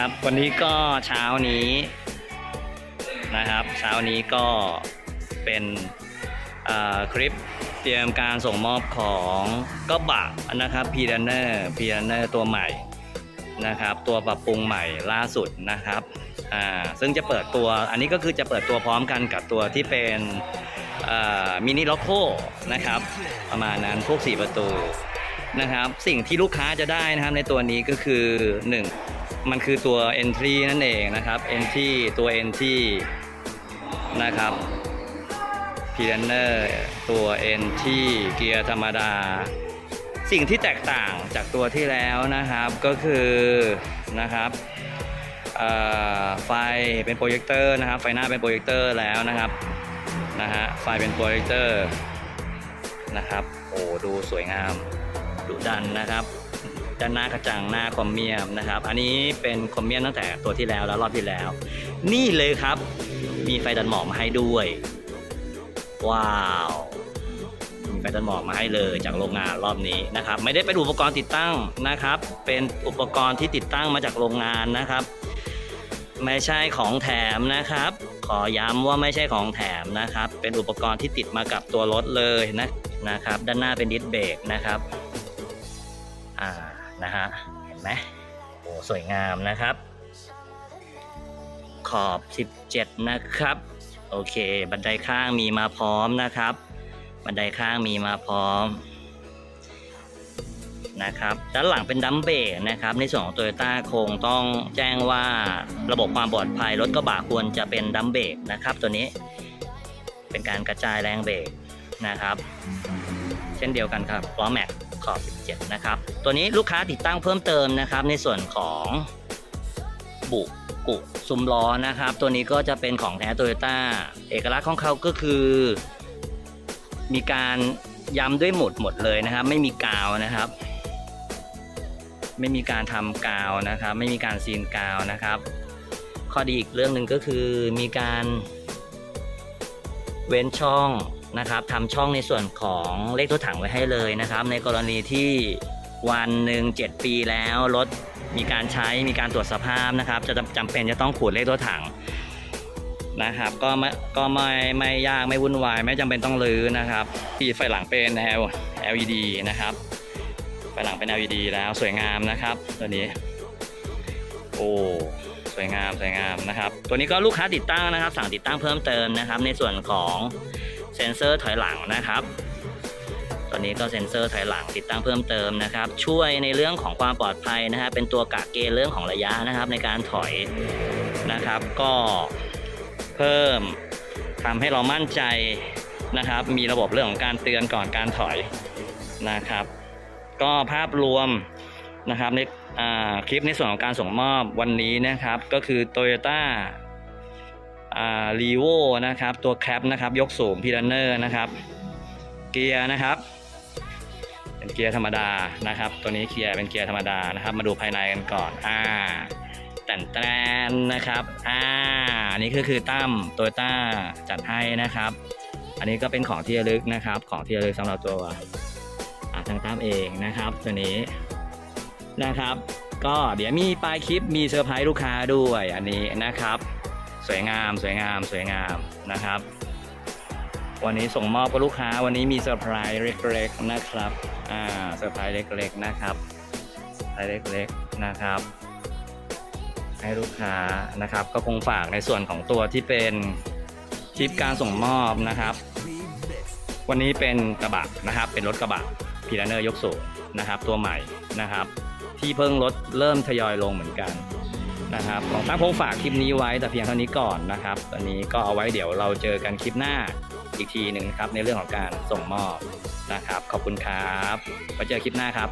ครับ วันนี้ก็เช้านี้นะครับ เช้านี้ก็เป็นคลิปเตรียมการส่งมอบของก็บะนะครับพีรันเนอร์พีรันเนอร์ตัวใหม่นะครับ ตัวปรับปรุงใหม่ล่าสุดนะครับอ่าซึ่งจะเปิดตัวอันนี้ก็คือจะเปิดตัวพร้อมกันกับตัวที่เป็นมินิล็อกโคนะครับ ประมาณนั้นพวก 4 ประตูนะครับ สิ่งที่ลูกค้าจะได้นะครับในตัวนี้ก็คือ 1 มันคือตัว entry นั่นเองนะครับ entry ตัว entry นะครับ p i l a n e r ตัว entry เกียร์ธรรมดา สิ่งที่แตกต่างจากตัวที่แล้วนะครับก็คือนะครับไฟเป็นโปรเจคเตอร์นะครับ ไฟหน้าเป็นโปรเจคเตอร์แล้วนะครับนะฮะไฟเป็นโปรเจคเตอร์นะครับ โอ้ดูสวยงามดุดันนะครับ ด้านหน้ากระจังหน้าคอมเมียมนะครับ อันนี้เป็นคอมเมียมตั้งแต่ตัวที่แล้วแล้วรอบที่แล้ว นี่เลยครับ มีไฟดันหมอกมาให้ด้วย ว้าวมีไฟดันหมอกมาให้เลยจากโรงงานรอบนี้นะครับ ไม่ได้เป็นอุปกรณ์ติดตั้งนะครับ เป็นอุปกรณ์ที่ติดตั้งมาจากโรงงานนะครับ ไม่ใช่ของแถมนะครับ ขอย้ำว่าไม่ใช่ของแถมนะครับ เป็นอุปกรณ์ที่ติดมากับตัวรถเลยนะนะครับ ด้านหน้าเป็นดิสเบรกนะครับ อ่า นะฮะ เห็นไหมโอ้สวยงามนะครับ ขอบ 17 นะครับ โอเค บันไดข้างมีมาพร้อมนะครับ บันไดข้างมีมาพร้อมนะครับด้านหลังเป็นดัมเบรกนะครับ ในส่วนของโตโยต้าคงต้องแจ้งว่าระบบความปลอดภัยรถกระบะควรจะเป็นดัมเบรกนะครับ ตัวนี้เป็นการกระจายแรงเบรกนะครับ เช่นเดียวกันครับล้อแม็กขอบ 17 นะครับ ตัวนี้ลูกค้าติดตั้งเพิ่มเติมนะครับ ในส่วนของบุกุซุ้มล้อนะครับ ตัวนี้ก็จะเป็นของแท้โตโยต้าเอกลักษณ์ของเขาก็คือ มีการย้ำด้วยหมุดหมดเลยนะครับ ไม่มีกาวนะครับ ไม่มีการทำกาวนะครับ ไม่มีการซีนกาวนะครับ ข้อดีอีกเรื่องหนึ่งก็คือมีการเว้นช่องนะครับทำช่องในส่วนของเลขตัวถังไว้ให้เลยนะครับ ในกรณีที่ วันหนึ่ง7 ปีแล้วรถมีการใช้มีการตรวจสภาพนะครับ จะจำจำเป็นจะต้องขูดเลขตัวถังนะครับ ก็ไม่ก็ไม่ไม่ยากไม่วุ่นวาย ไม่จำเป็นต้องรื้อนะครับที่ไฟหลังเป็น LED นะครับไฟหลังเป็น LED แล้วสวยงามนะครับตัวนี้ โอ้สวยงามสวยงามนะครับ ตัวนี้ก็ลูกค้าติดตั้งนะครับ สั่งติดตั้งเพิ่มเติมนะครับ ในส่วนของเซ็นเซอร์ถอยหลังนะครับ ตัวนี้ก็เซ็นเซอร์ถอยหลังติดตั้งเพิ่มเติมนะครับ ช่วยในเรื่องของความปลอดภัยนะครับเป็นตัวกะเกณฑ์เรื่องของระยะนะครับ ในการถอยนะครับ ก็เพิ่มทำให้เรามั่นใจนะครับ มีระบบเรื่องของการเตือนก่อนการถอยนะครับ ก็ภาพรวมนะครับในคลิปในส่วนของการส่งมอบวันนี้นะครับ ก็คือ Toyota ารีโวนะครับ ตัวแคปนะครับ ยกสูงพีรันเนอร์นะครับ เกียร์นะครับ เป็นเกียร์ธรรมดานะครับ ตัวนี้เกียร์เป็นเกียร์ธรรมดานะครับ มาดูภายในกันก่อนอ่าแต่นแตนนะครับอ่าอันนี้ก็คือตั้มโตโยต้าจัดให้นะครับ อันนี้ก็เป็นของที่ระลึกนะครับ ของที่ระลึกสำหรับตัวอ่าทางตามเองนะครับ ตัวนี้นะครับก็เดี๋ยวมีปลายคลิปมีเซอร์ไพรส์ลูกค้าด้วยอันนี้นะครับ สวยงามสวยงามสวยงามนะครับ วันนี้ส่งมอบกับลูกค้าวันนี้มีเซอร์ไพรส์เล็กๆนะครับอ่าเซอร์ไพรส์เล็กๆนะครับเซอร์ไพรส์เล็กๆนะครับ ให้ลูกค้านะครับก็คงฝากในส่วนของตัวที่เป็นคลิปการส่งมอบนะครับ วันนี้เป็นกระบะนะครับ เป็นรถกระบะพีรันเนอร์ยกสูงนะครับ ตัวใหม่นะครับ ที่เพิ่งลดเริ่มทยอยลงเหมือนกันนะครับลองตั้งคงฝากคลิปนี้ไว้แต่เพียงเท่านี้ก่อนนะครับ ตอนนี้ก็เอาไว้เดี๋ยวเราเจอกันคลิปหน้า อีกทีหนึ่งครับในเรื่องของการส่งมอบนะครับ ขอบคุณครับไว้เจอคลิปหน้าครับ